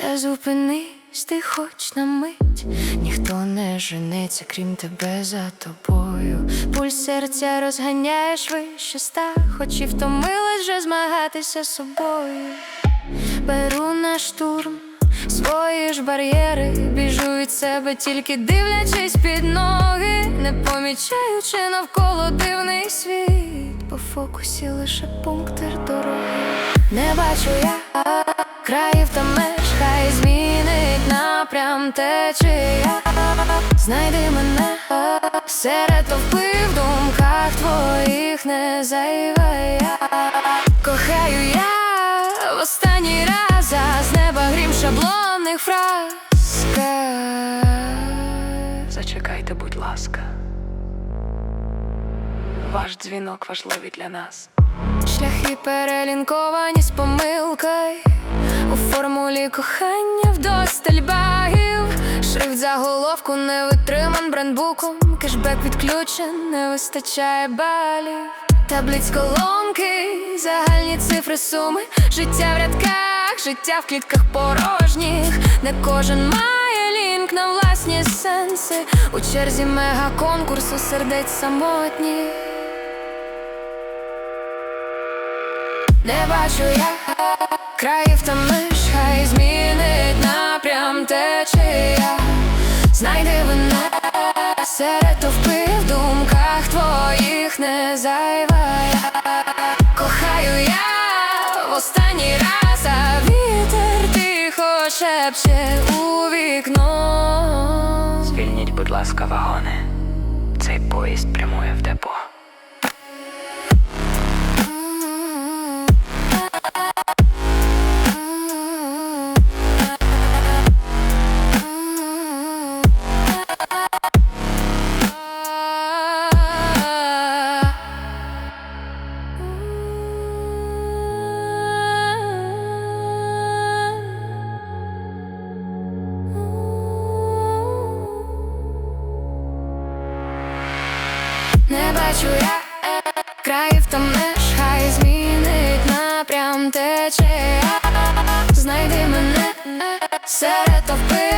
Та зупинись ти хоч на мить, ніхто не женеться, крім тебе за тобою. Пульс серця розганяє швидше ста, хоч і втомилась вже змагатися з собою. Беру на штурм свої ж бар'єри, біжу від себе, тільки дивлячись під ноги, не помічаючи навколо дивний світ. По фокусі лише пунктир дороги. Не бачу я країв та меж, хай змінить течія. Знайди мене серед товпи в думках твоїх не зайва я Кохаю я в останній раз, а з неба грім шаблонних фраз Зачекайте, будь ласка. Ваш дзвінок важливий для нас. Шляхи перелінковані з помилкою У формулі кохання вдосталь заголовку не витриман брендбуком. Кешбек відключен, не вистачає балів. Таблиць колонки, загальні цифри суми. Життя в рядках, життя в клітках порожніх. Не кожен має лінк на власні сенси. У черзі мега конкурсу сердець самотніх. Не бачу я країв та меж, хай змінить напрям течія Знайди мене серед товпи в думках твоїх не зайва я Кохаю я в останній раз, а вітер тихо шепче у вікно Звільніть, будь ласка, вагони. Цей поїзд прямує в депо. Бачу я країв та меж, хай змінить напрям тече. Знайди мене серед товпи